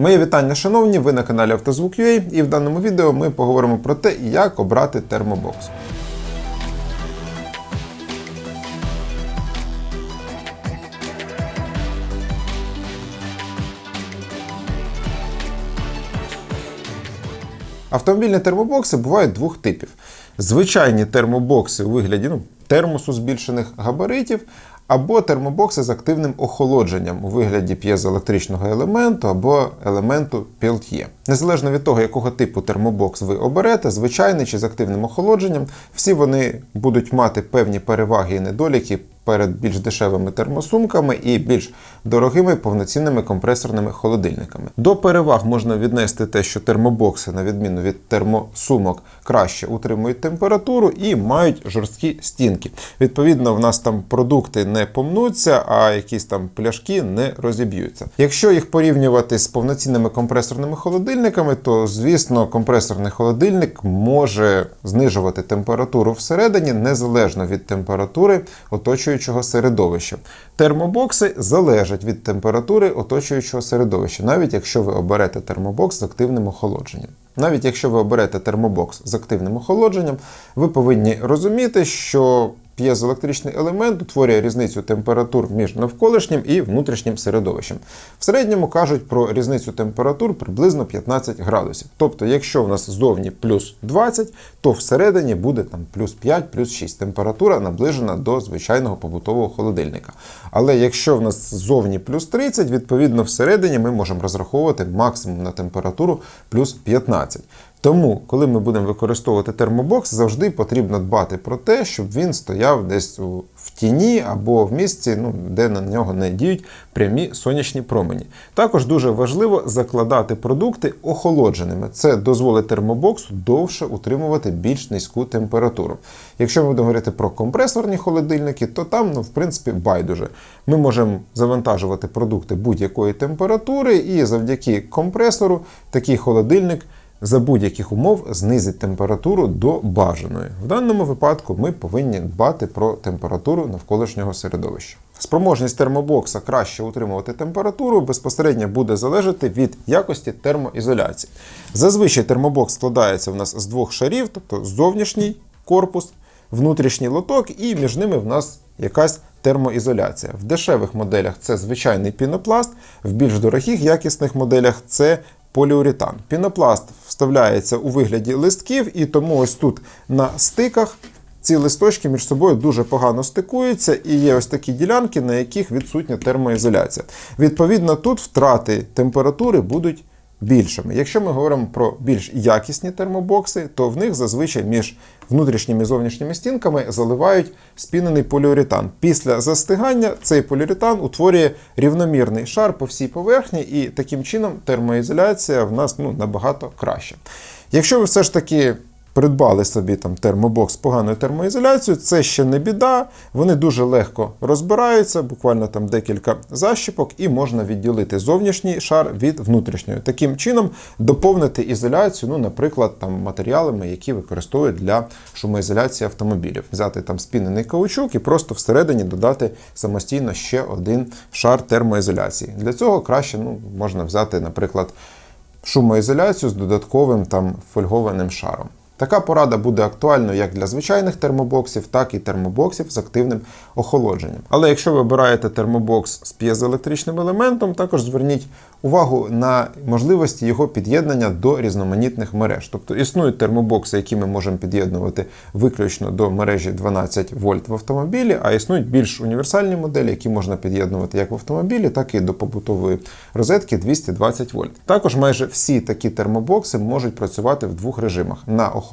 Моє вітання, шановні, ви на каналі Автозвук.ua і в даному відео ми поговоримо про те, як обрати термобокс. Автомобільні термобокси бувають двох типів: звичайні термобокси у вигляді ну, термосу збільшених габаритів, або термобокси з активним охолодженням у вигляді п'єзоелектричного елементу або елементу Peltier. Незалежно від того, якого типу термобокс ви оберете, звичайний чи з активним охолодженням, всі вони будуть мати певні переваги і недоліки перед більш дешевими термосумками і більш дорогими повноцінними компресорними холодильниками. До переваг можна віднести те, що термобокси, на відміну від термосумок, краще утримують температуру і мають жорсткі стінки. Відповідно, в нас там продукти не помнуться, а якісь там пляшки не розіб'ються. Якщо їх порівнювати з повноцінними компресорними холодильниками, то звісно компресорний холодильник може знижувати температуру всередині незалежно від температури оточуючого середовища. Термобокси залежать від температури оточуючого середовища, навіть якщо ви оберете термобокс з активним охолодженням. Навіть якщо ви оберете термобокс з активним охолодженням, ви повинні розуміти, що п'єзоелектричний елемент утворює різницю температур між навколишнім і внутрішнім середовищем. В середньому кажуть про різницю температур приблизно 15 градусів. Тобто, якщо в нас ззовні плюс 20, то всередині буде там плюс 5, плюс 6. Температура наближена до звичайного побутового холодильника. Але якщо в нас ззовні плюс 30, відповідно всередині ми можемо розраховувати максимум на температуру плюс 15. Тому, коли ми будемо використовувати термобокс, завжди потрібно дбати про те, щоб він стояв десь в тіні або в місці, ну, де на нього не діють прямі сонячні промені. Також дуже важливо закладати продукти охолодженими. Це дозволить термобоксу довше утримувати більш низьку температуру. Якщо ми будемо говорити про компресорні холодильники, то там, ну, в принципі, байдуже. Ми можемо завантажувати продукти будь-якої температури, і завдяки компресору такий холодильник за будь-яких умов знизить температуру до бажаної. В даному випадку ми повинні дбати про температуру навколишнього середовища. Спроможність термобокса краще утримувати температуру безпосередньо буде залежати від якості термоізоляції. Зазвичай термобокс складається в нас з двох шарів, тобто зовнішній корпус, внутрішній лоток, і між ними в нас якась термоізоляція. В дешевих моделях це звичайний пінопласт, в більш дорогих якісних моделях це поліуретан. Пінопласт вставляється у вигляді листків, і тому ось тут на стиках ці листочки між собою дуже погано стикуються, і є ось такі ділянки, на яких відсутня термоізоляція. Відповідно, тут втрати температури будуть більшими. Якщо ми говоримо про більш якісні термобокси, то в них зазвичай між внутрішніми і зовнішніми стінками заливають спінений поліуретан. Після застигання цей поліуретан утворює рівномірний шар по всій поверхні, і таким чином термоізоляція в нас ну, набагато краща. Якщо ви все ж таки придбали собі там термобокс з поганою термоізоляцією, це ще не біда. Вони дуже легко розбираються, буквально там декілька защіпок, і можна відділити зовнішній шар від внутрішньої. Таким чином доповнити ізоляцію, ну, наприклад, там матеріалами, які використовують для шумоізоляції автомобілів. Взяти там спінений каучук і просто всередині додати самостійно ще один шар термоізоляції. Для цього краще ну, можна взяти, наприклад, шумоізоляцію з додатковим там фольгованим шаром. Така порада буде актуальною як для звичайних термобоксів, так і термобоксів з активним охолодженням. Але якщо ви обираєте термобокс з п'єзоелектричним елементом, також зверніть увагу на можливості його під'єднання до різноманітних мереж. Тобто існують термобокси, які ми можемо під'єднувати виключно до мережі 12 вольт в автомобілі, а існують більш універсальні моделі, які можна під'єднувати як в автомобілі, так і до побутової розетки 220 вольт. Також майже всі такі термобокси можуть працювати в двох режимах: на охолодження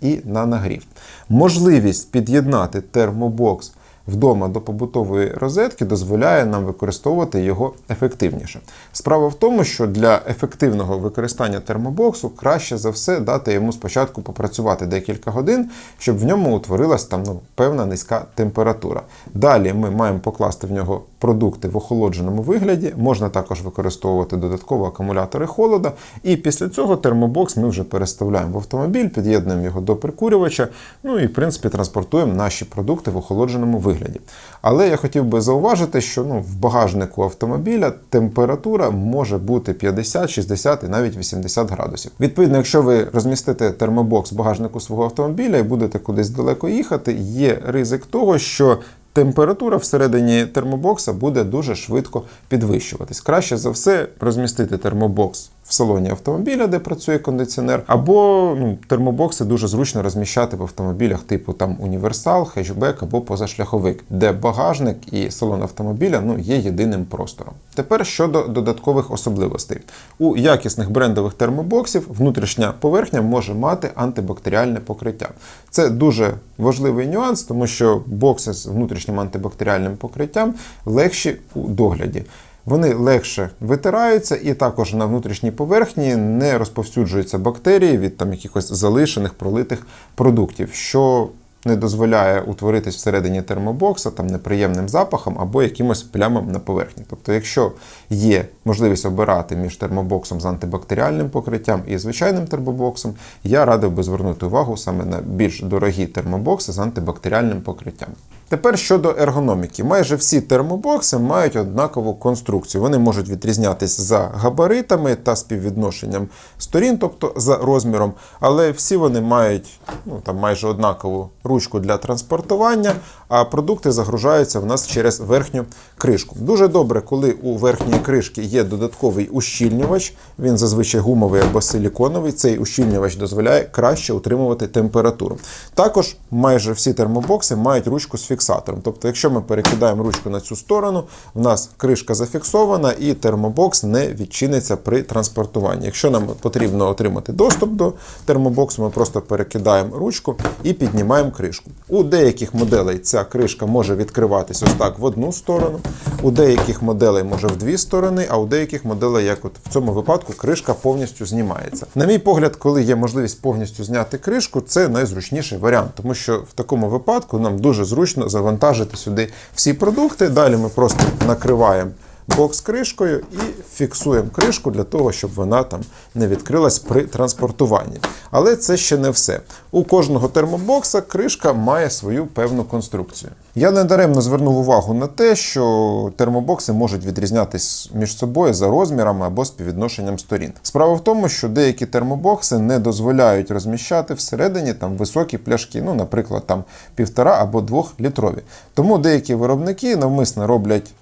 і на нагрів. Можливість під'єднати термобокс вдома до побутової розетки дозволяє нам використовувати його ефективніше. Справа в тому, що для ефективного використання термобоксу краще за все дати йому спочатку попрацювати декілька годин, щоб в ньому утворилась там ну, певна низька температура. Далі ми маємо покласти в нього продукти в охолодженому вигляді. Можна також використовувати додатково акумулятори холода. І після цього термобокс ми вже переставляємо в автомобіль, під'єднуємо його до прикурювача. Ну і в принципі транспортуємо наші продукти в охолодженому вигляді. Але я хотів би зауважити, що ну, в багажнику автомобіля температура може бути 50, 60 і навіть 80 градусів. Відповідно, якщо ви розмістите термобокс в багажнику свого автомобіля і будете кудись далеко їхати, є ризик того, що температура всередині термобокса буде дуже швидко підвищуватись. Краще за все розмістити термобокс в салоні автомобіля, де працює кондиціонер, або ну, термобокси дуже зручно розміщати в автомобілях типу там універсал, хетчбек або позашляховик, де багажник і салон автомобіля ну, є єдиним простором. Тепер щодо додаткових особливостей. У якісних брендових термобоксів внутрішня поверхня може мати антибактеріальне покриття. Це дуже важливий нюанс, тому що бокси з внутрішнім антибактеріальним покриттям легші у догляді. Вони легше витираються, і також на внутрішній поверхні не розповсюджуються бактерії від там якихось залишених пролитих продуктів, що не дозволяє утворитись всередині термобокса там неприємним запахом або якимось плямам на поверхні. Тобто, якщо є можливість обирати між термобоксом з антибактеріальним покриттям і звичайним термобоксом, я радив би звернути увагу саме на більш дорогі термобокси з антибактеріальним покриттям. Тепер щодо ергономіки, майже всі термобокси мають однакову конструкцію. Вони можуть відрізнятися за габаритами та співвідношенням сторін, тобто за розміром, але всі вони мають ну, там майже однакову ручку для транспортування, а продукти загружаються в нас через верхню кришку. Дуже добре, коли у верхній кришки є додатковий ущільнювач, він зазвичай гумовий або силіконовий. Цей ущільнювач дозволяє краще утримувати температуру. Також майже всі термобокси мають ручку з фіксатором. Тобто, якщо ми перекидаємо ручку на цю сторону, в нас кришка зафіксована і термобокс не відчиниться при транспортуванні. Якщо нам потрібно отримати доступ до термобоксу, ми просто перекидаємо ручку і піднімаємо кришку. У деяких моделей ця кришка може відкриватися ось так в одну сторону, у деяких моделей може в дві сторони, а у деяких моделей, як от в цьому випадку, кришка повністю знімається. На мій погляд, коли є можливість повністю зняти кришку, це найзручніший варіант, тому що в такому випадку нам дуже зручно завантажити сюди всі продукти. Далі ми просто накриваємо бокс кришкою і фіксуємо кришку для того, щоб вона там не відкрилась при транспортуванні. Але це ще не все. У кожного термобокса кришка має свою певну конструкцію. Я недаремно звернув увагу на те, що термобокси можуть відрізнятись між собою за розмірами або співвідношенням сторін. Справа в тому, що деякі термобокси не дозволяють розміщати всередині там високі пляшки, ну, наприклад, там півтора або двох літрові. Тому деякі виробники навмисно роблять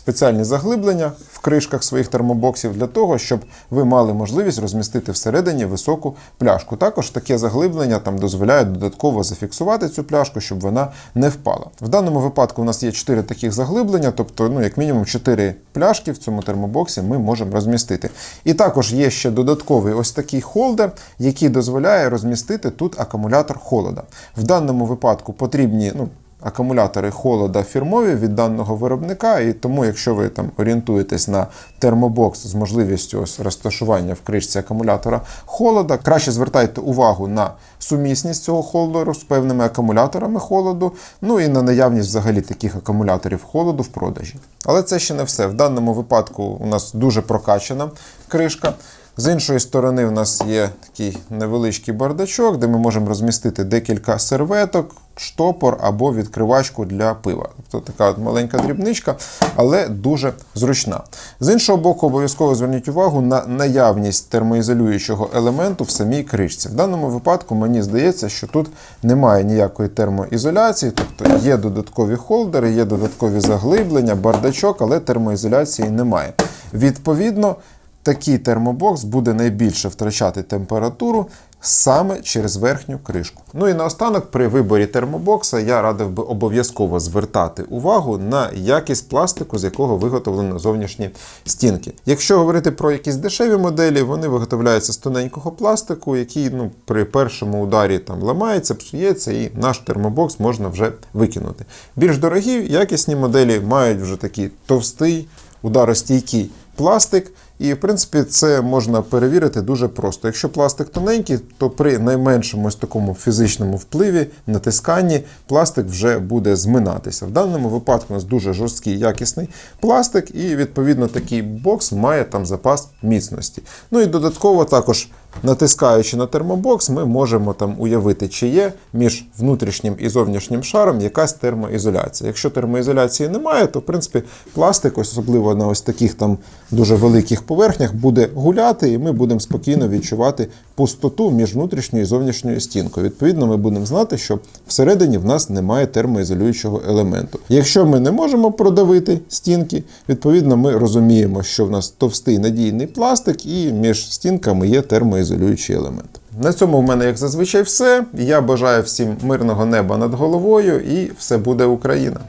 спеціальні заглиблення в кришках своїх термобоксів для того, щоб ви мали можливість розмістити всередині високу пляшку. Також таке заглиблення там дозволяє додатково зафіксувати цю пляшку, щоб вона не впала. В даному випадку у нас є 4 таких заглиблення, тобто, ну, як мінімум, 4 пляшки в цьому термобоксі ми можемо розмістити. І також є ще додатковий ось такий холдер, який дозволяє розмістити тут акумулятор холода. В даному випадку потрібні. ну, акумулятори холода фірмові від даного виробника, і тому, якщо ви там орієнтуєтесь на термобокс з можливістю ось розташування в кришці акумулятора холода, краще звертайте увагу на сумісність цього холдеру з певними акумуляторами холоду, ну і на наявність взагалі таких акумуляторів холоду в продажі. Але це ще не все. В даному випадку у нас дуже прокачана кришка. З іншої сторони, в нас є такий невеличкий бардачок, де ми можемо розмістити декілька серветок, штопор або відкривачку для пива. Тобто така от маленька дрібничка, але дуже зручна. З іншого боку, обов'язково зверніть увагу на наявність термоізолюючого елементу в самій кришці. В даному випадку мені здається, що тут немає ніякої термоізоляції, тобто є додаткові холдери, є додаткові заглиблення, бардачок, але термоізоляції немає. Відповідно, такий термобокс буде найбільше втрачати температуру саме через верхню кришку. Ну і наостанок, при виборі термобокса я радив би обов'язково звертати увагу на якість пластику, з якого виготовлено зовнішні стінки. Якщо говорити про якісь дешеві моделі, вони виготовляються з тоненького пластику, який ну, при першому ударі там ламається, псується, і наш термобокс можна вже викинути. Більш дорогі, якісні моделі мають вже такий товстий, ударостійкий пластик І, в принципі, це можна перевірити дуже просто. Якщо пластик тоненький, то при найменшому ось такому фізичному впливі, натисканні, пластик вже буде зминатися. В даному випадку у нас дуже жорсткий якісний пластик, і відповідно такий бокс має там запас міцності. Ну і додатково також. Натискаючи на термобокс, ми можемо там уявити, чи є між внутрішнім і зовнішнім шаром якась термоізоляція. Якщо термоізоляції немає, то в принципі пластик, особливо на ось таких там дуже великих поверхнях, буде гуляти, і ми будемо спокійно відчувати пустоту між внутрішньою і зовнішньою стінкою. Відповідно, ми будемо знати, що всередині в нас немає термоізолюючого елементу. Якщо ми не можемо продавити стінки, відповідно, ми розуміємо, що в нас товстий надійний пластик, і між стінками є термоізолюючий елемент. На цьому в мене, як зазвичай, все. Я бажаю всім мирного неба над головою, і все буде Україна.